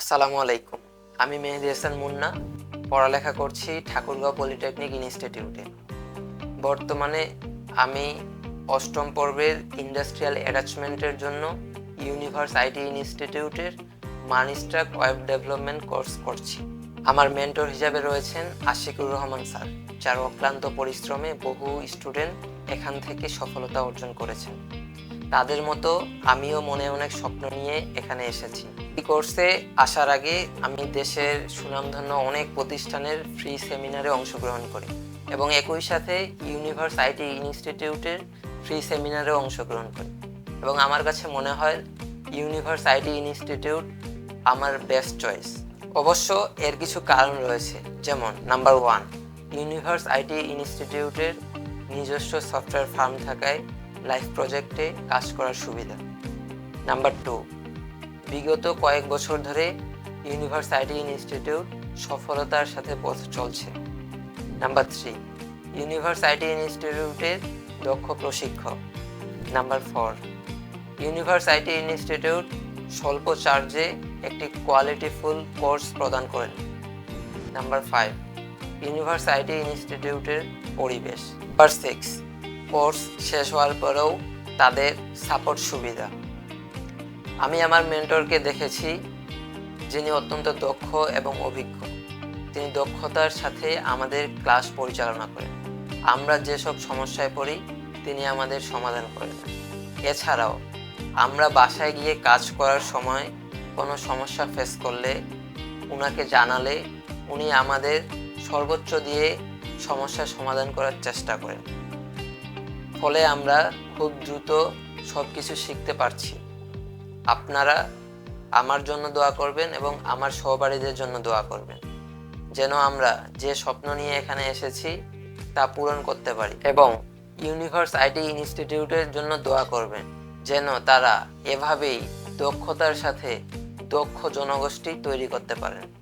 আসসালামু আলাইকুম। আমি মেহেদি হাসান মুন্না, পড়ালেখা করছি ঠাকুরগাঁও পলিটেকনিক ইনস্টিটিউটে। বর্তমানে আমি অষ্টম পর্বের ইন্ডাস্ট্রিয়াল অ্যাটাচমেন্টের জন্য ইউনিভার্স আইটি ইনস্টিটিউটের মানিস্ট্রাক ওয়েব ডেভেলপমেন্ট কোর্স করছি। আমার মেন্টর হিসাবে রয়েছেন আশিকুর রহমান স্যার, যার অক্লান্ত পরিশ্রমে বহু স্টুডেন্ট এখান থেকে সফলতা অর্জন করেছেন। তাদের মতো আমিও মনে অনেক স্বপ্ন নিয়ে এখানে এসেছি। এই কোর্সে আসার আগে আমি দেশের সুনামধন্য অনেক প্রতিষ্ঠানের ফ্রি সেমিনারে অংশগ্রহণ করি এবং একই সাথে ইউনিভার্স আইটি ইনস্টিটিউটের ফ্রি সেমিনারে অংশগ্রহণ করি। এবং আমার কাছে মনে হয় ইউনিভার্স আইটি ইনস্টিটিউট আমার বেস্ট চয়েস অবশ্য এর কিছু কারণ রয়েছে, যেমন নাম্বার ওয়ান ইউনিভার্স আইটি ইনস্টিটিউটের নিজস্ব সফটওয়্যার ফার্ম থাকায় লাইফ প্রজেক্টে কাজ করার সুবিধা। নাম্বার টু বিগত কয়েক বছর ধরে ইউনিভার্স আইটি ইনস্টিটিউট সফলতার সাথে পথ চলছে। নাম্বার থ্রি ইউনিভার্স আইটি ইনস্টিটিউটের দক্ষ প্রশিক্ষক। Number four universe IT institute স্বল্প চার্জে একটি কোয়ালিটিফুল কোর্স প্রদান করেন। নাম্বার ফাইভ ইউনিভার্স আইটি ইনস্টিটিউটের পরিবেশ। নাম্বার সিক্স কোর্স শেষ হওয়ার পরেও তাদের সাপোর্ট সুবিধা। আমি আমার মেন্টরকে দেখেছি, যিনি অত্যন্ত দক্ষ এবং অভিজ্ঞ। তিনি দক্ষতার সাথে আমাদের ক্লাস পরিচালনা করেন। আমরা যেসব সমস্যায় পড়ি, তিনি আমাদের সমাধান করেন। এছাড়াও, আমরা বাসায় গিয়ে কাজ করার সময় কোনো সমস্যা ফেস করলে ওনাকে জানালে, উনি আমাদের সর্বোচ্চ দিয়ে সমস্যার সমাধান করার চেষ্টা করেন। ফলে আমরা খুব দ্রুত সব কিছু শিখতে পারছি। আপনারা আমার জন্য দোয়া করবেন এবং আমার সহপাঠীদের জন্য দোয়া করবেন। যেন আমরা যে স্বপ্ন নিয়ে এখানে এসেছি, তা পূরণ করতে পারি এবং ইউনিভার্স আইটি ইনস্টিটিউটের জন্য দোয়া করবেন, যেন তারা এভাবেই দক্ষতার সাথে দক্ষ জনগোষ্ঠী তৈরি করতে পারেন।